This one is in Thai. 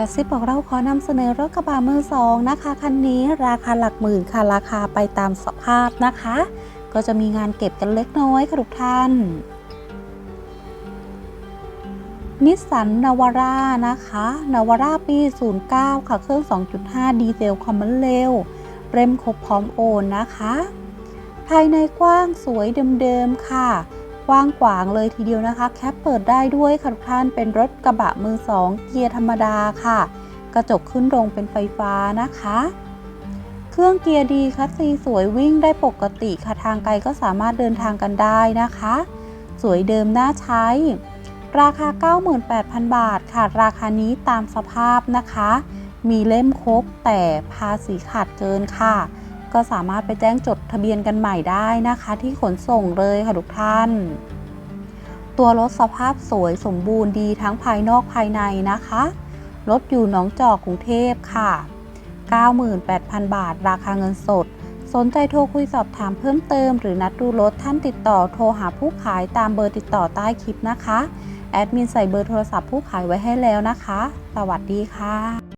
กระซิบบอกเราขอนำเสนอรถกระบะมือสองนะคะคันนี้ราคาหลักหมื่นค่ะราคาไปตามสภาพนะคะ ก็จะมีงานเก็บกันเล็กน้อยค่ะทุกท่านนิสสันนาวาร่านะคะนาวาร่าปี 09 ค่ะ เครื่อง 2.5 ดีเซลคอมมอนเร็วเรมครบพร้อมโอนนะคะ ภายในกว้างสวยเดิมๆค่ะ กว้างขวางเลยทีเดียวนะคะ แคปเปิดได้ด้วยค่ะทุกท่านเป็นรถกระบะมือสองเกียร์ธรรมดาค่ะ กระจกขึ้นลงเป็นไฟฟ้านะคะ เครื่องเกียร์ดีคัสซีสวยวิ่งได้ปกติค่ะทางไกลก็สามารถเดินทางกันได้นะคะ สวยเดิมน่าใช้ ราคา 98,000 บาทค่ะ ราคานี้ตามสภาพนะคะ มีเล่มครบแต่ภาษีขาดเกินค่ะ ก็สามารถไปแจ้งจดทะเบียนกันใหม่ได้นะคะ ที่ขนส่งเลยค่ะทุกท่าน ตัวรถสภาพสวยสมบูรณ์ดีทั้งภายนอกภายในนะคะ รถอยู่หนองจอกกรุงเทพค่ะ 98,000 บาท ราคาเงินสด สนใจโทรคุยสอบถามเพิ่มเติม หรือนัดดูรถท่านติดต่อโทรหาผู้ขายตามเบอร์ติดต่อใต้คลิปนะคะ แอดมินใส่เบอร์โทรศัพท์ผู้ขายไว้ให้แล้วนะคะ สวัสดีค่ะ